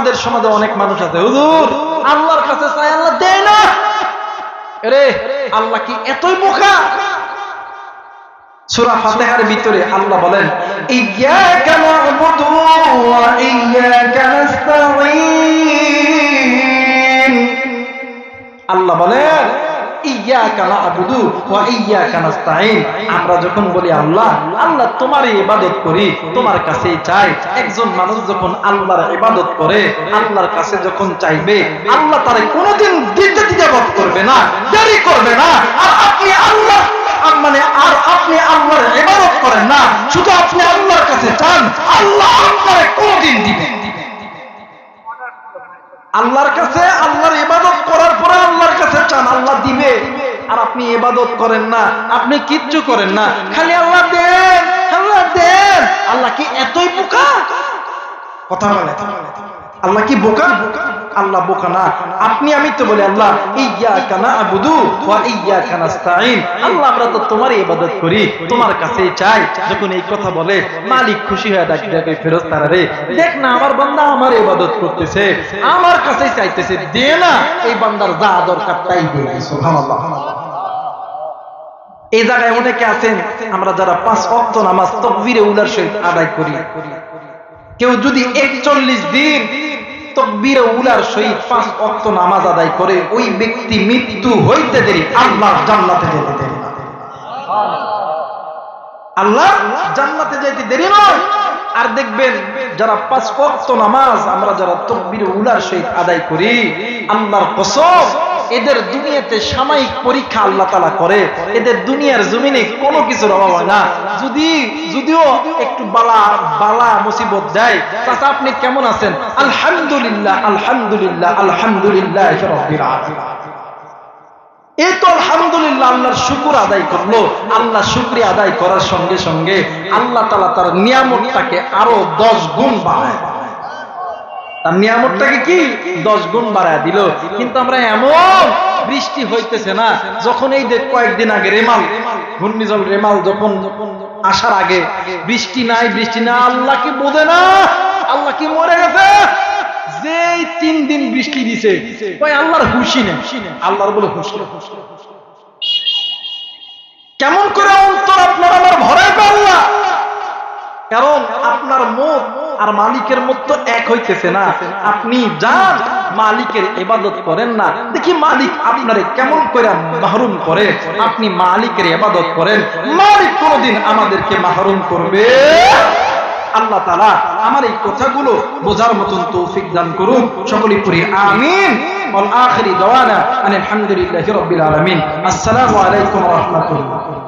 আমাদের সমাজে অনেক মানুষ আছে। হুজুর, আল্লাহর কাছে চাই আল্লাহ দেয় না। রে আল্লাহ কি এতই বোকা? সূরা ফাতিহার ভিতরে আল্লাহ বলেন ইয়াকা না'বুদু ওয়া ইয়াকা নাস্তাঈন। আল্লাহ বলেন আমরা যখন বলি, আল্লাহ আল্লাহ ইবাদত করি, তোমার চাই। একজন মানুষ যখন আল্লাহর ইবাদত করে, আল্লাহর কাছে যখন চাইবে, আল্লাহ করবে না, দেরি করবে না। আর আপনি আল্লাহ মানে আর আপনি আল্লাহর করেন না, শুধু আপনি আল্লাহর কাছে চান, আল্লাহ আপনারে কোনদিন দিবেন আল্লাহর কাছে আল্লাহর ইবাদত করার পরে আল্লাহর কাছে চান, আল্লাহ দিবে। আর আপনি এবাদত করেন না, আপনি কিচ্ছু করেন না। খালি আল্লাহ দেন আল্লাহ দেন। আল্লাহ কি এতই বোকা? কথা বলে। আল্লাহ কি বোকা? আল্লাহ বোকা না। আপনি আমি তো বলি, আল্লাহ আল্লাহ, আমরা তো তোমারই ইবাদত করি, তোমার কাছেই চাই। যখন এই কথা বলে, মালিক খুশি হয়ে ডাক ডাকে ফেরেশতারা রে, দেখ না, আমার বান্দা আমার ইবাদত করতেছে, আমার কাছেই চাইতেছে, দে না, এই বান্দার যা দরকার তাই এই জায়গায় অনেকে আছেন, আমরা যারা পাঁচ ওয়াক্ত নামাজ তকবীরে উলার সহিত আদায় করি। কেউ যদি একচল্লিশ দিন তকবীরে উলার সহিত পাঁচ ওয়াক্ত নামাজ আদায় করে, ওই ব্যক্তি মৃত্যু হইতে দেরি, আল্লাহ জান্নাতে যেতে দেরি। আল্লাহ জান্নাতে যাইতে দেরি নয়। আর দেখবেন যারা পাঁচ ওয়াক্ত নামাজ, আমরা যারা তকবীরে উলার সহিত আদায় করি, আল্লাহর কসম এদের দুনিয়াতে সাময়িক পরীক্ষা আল্লাহ তালা করে। এদের দুনিয়ার জমিনে কোনো কিছুর অভাব হয় না। যদি, যদিও একটু বালা বালা মুসিবত দেয়, তাতে আপনি কেমন আছেন? আলহামদুলিল্লাহ আলহামদুলিল্লাহ আলহামদুলিল্লাহ এই তো আলহামদুলিল্লাহ আল্লাহর শুকুর আদায় করল। আল্লাহ শুক্রিয়া আদায় করার সঙ্গে সঙ্গে আল্লাহ তালা তার নিয়ামতটাকে আরও দশ গুণ বাড়ায়। তার নিয়ামতটাকে কি? দশ গুণ বাড়ায় দিল। কিন্তু আমরা এমন বৃষ্টি হইতেছে না, যখন এই কয়েকদিন আগে রেমাল, ঘূর্ণিঝড় রেমাল যখন আসার আগে বৃষ্টি নাই, বৃষ্টি না আল্লাহ কি না? আল্লাহ কি মরে গেছে? যে তিন দিন বৃষ্টি দিছে আল্লাহর হুশি নেই। আল্লাহর বলে হুশ কেমন করে অন্তর আপনার আমার ভরাই পাল্লা কারণ আপনার মত আর মালিকের মত তো এক হইতেছে না আপনি যান মালিকের ইবাদত করেন না দেখি মালিক আপনারে কেমন করে মাহরুম করে আপনি মালিকের ইবাদত করেন মালিক কোনদিন আমাদেরকে মাহরুম করবে আল্লাহ তালা আমার এই কথাগুলো বোঝার মতন তৌফিক দান করুন সকলেই পড়ি আমিন والآخر دوانا أن الحمد لله رب العالمين السلام عليكم ورحمة الله